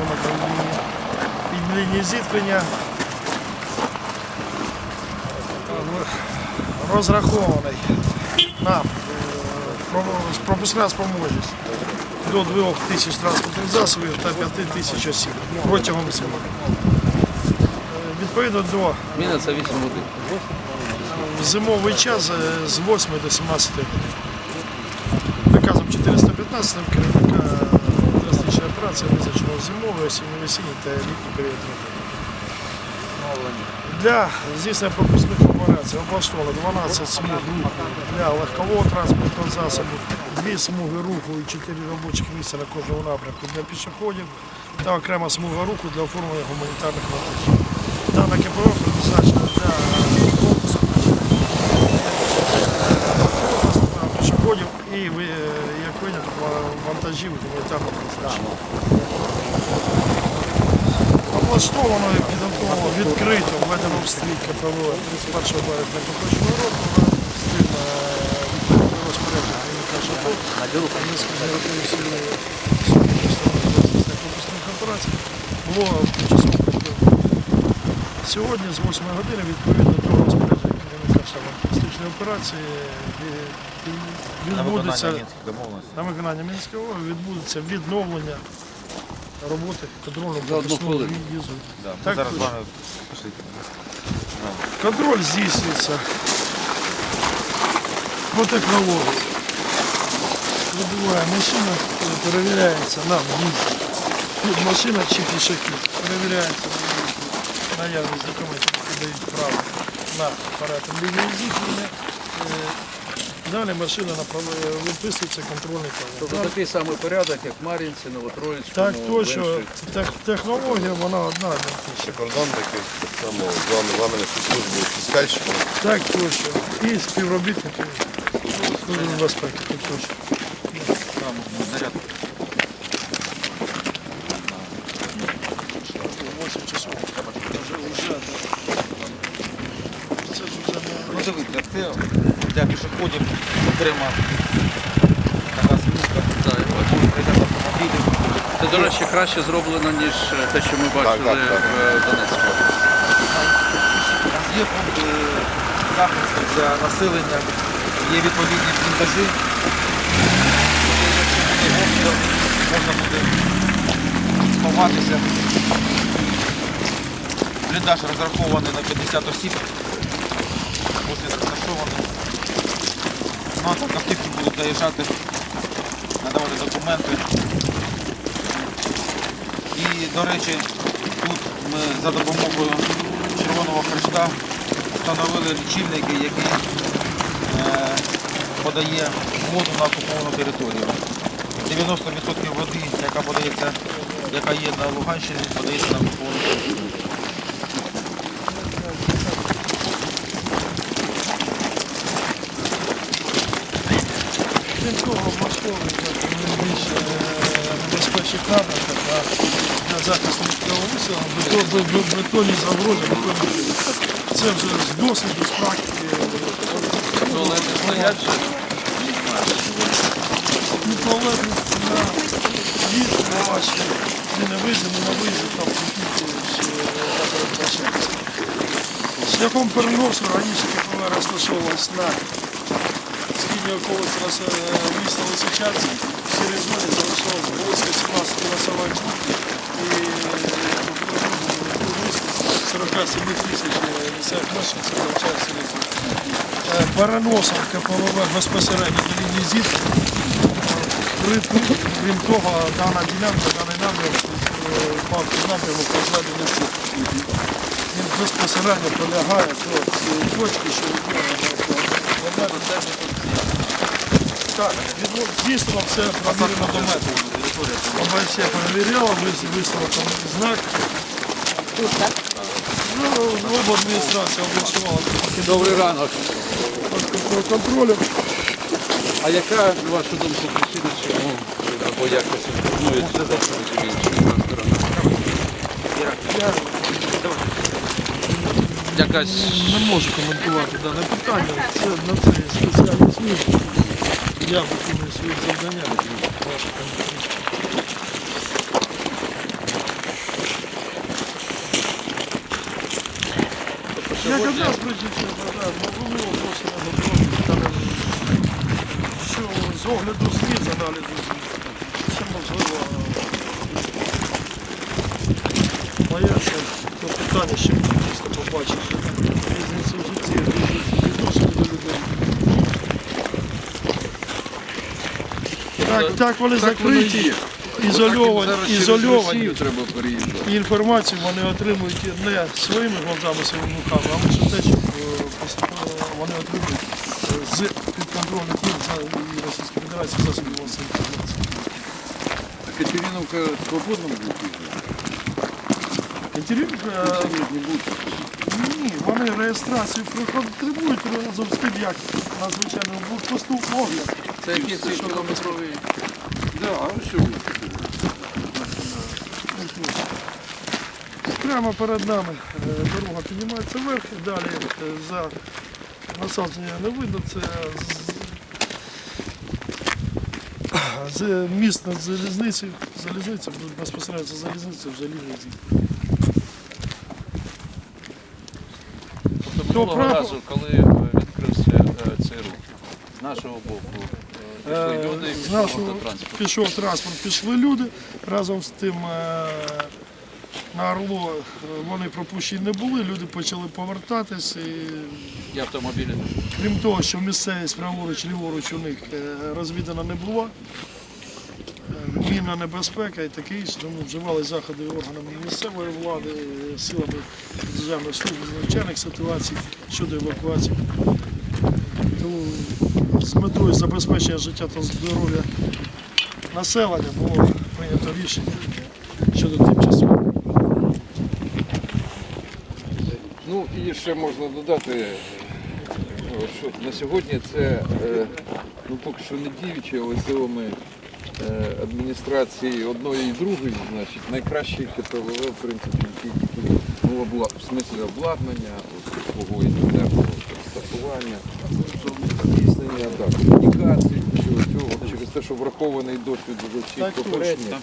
лінії, під лінії зіткнення. Розрахований на е, пропускна спроможність до 2 тисяч транспортних засобів та 5 тисяч осіб протягом зими. Е, Відповідно до Міна 8 годин. в зимовий час е, з 8 до 17 годин. Наказом 415 керівника драстичної операції визначено зимовий, осінньо весінній та літній період роботи. Для здійснення пропускних операцій облаштовано 12 смуг руху для легкового транспортного засобу, 2 смуги руху і 4 робочих місця на кожному напрямку для пішоходів та окрема смуга руху для оформлення гуманітарних вантажів. Дана КПО призначена для пропуску пішоходів і як вантажів призначення. Облаштовано і підготовлено відкрито введено в стрій КПВ 31 березня поточного року спільно відповідно розпорядження керівника ШАТО пропускних операцій було припинено. Сьогодні з 8 години відповідно до розпорядження керівника штабу антитерористичної операції відбудеться на виконання Мінського відбудеться відновлення роботи контрольно За одну Да, зараз з вами. Контроль здійснюється по технології. Вибуває машина, перевіряється на в'їзді. Тут машина чи пішохід. Перевіряється. Наявність документів, які дають право на перетин лінії. Е, Далі машина виписується контрольний Тобто такий самий порядок, як в Мар'їнці, Новотроїцьку, Так точно, тех- технологія вона одна ідентична. Кордон такий, так само з вами, служби фіскальщиком. Так точно. І співробітники Служби безпеки, так точно. Там заряд. 8 часов. Вже, вже, Це ж не... Ну це для пішоходів окрема така смужка. Так, я бачу. Це, до речі, краще зроблено, ніж е, те, що ми бачили так, так. в е, Донецьку. Є пункти захисту для населення, є відповідні бліндажі. Можна буде сховатися. Бліндаж розрахований на 50 осіб. Він розташований. Ну, а так автівки будуть доїжджати, надавати документи. І, до речі, тут ми за допомогою Червоного Хреста встановили лічильники, які е, подає воду на окуповану територію. 90% води, яка подається, яка є на Луганщині, подається на окуповану територію. Крім того, влаштовується найбільш е, а для бе- бе- бетонні загрози, бетонні. Це вже з досвіду, з практики. Ні туалет, ні на в'їзд, не на виїзді, ні на виїзді, там передбачається. Шляхом переносу раніше КПВ розташовувалась на східній околиці е, міста Лисичанськ, в зоні залишалось близько 17 пунктів і е, близько 47 тисяч е, зоні. Е, КПВВ безпосередньо до лінії Крім- того, дана ділянка, даний напрямок, мав напрямок розведення сітки. Він безпосередньо полягає до цієї точки, що відновлено Так, дійсно все провірено до метру. ОБС перевіряла, вис- виставила там знак. Ну, обладміністрація облаштувала Добрий ранок. контролю. А яка, на вашу думку, причина, чому або якось інформується за факторами? Якась Не можу коментувати дане питання. Це на це є спеціальні служби. Я виконую свои завдання, ваші комітет. Я как раз визначив, ну було просто на готові, що з огляду слід, з аналізу слід, це можливо моє ще питання, ще побачити. Так, так вони закриті, ізольовані, ізольовані. треба переїжджати. І інформацію вони отримують не своїми глазами, своїми руками, а лише те, що е, е, вони отримують е, з підконтрольних їм за і Російської Федерації засобів масової інформації. А Катериновка свободно буде їздити? Інтерв'ю не буде. Ні, вони реєстрацію потребують разом з тим, як надзвичайно блокпосту огляд. Це. Да, а що ви? Прямо перед нами е, дорога піднімається вверх і далі е, за насадження не видно. Це з, з міст над залізницею, залізниця, безпосередньо за залізницею вже лінія зіткнення. Тобто То минулого разу, коли е, відкрився е, цей рух, з нашого боку е, Е, пішли люди і пішов автотранспорт. пішов транспорт, пішли люди. Разом з тим на Орло вони пропущені не були, люди почали повертатись. І І автомобілі. Крім того, що місцевість праворуч, ліворуч у них розвідана не була. Мінна небезпека і таке інше, тому вживали заходи органами місцевої влади, силами державної служби з надзвичайних ситуацій щодо евакуації. Тому з метою забезпечення життя та здоров'я населення було прийнято рішення щодо тимчасового. Ну і ще можна додати, що на сьогодні це е, ну, поки що не діючі, але силами адміністрації одної і другої, значить, найкращий КПВВ, в принципі, тільки мова в смислі обладнання, свого інженерного стартування, здійснення да, комунікацій, через те, що врахований досвід вже всіх попередніх.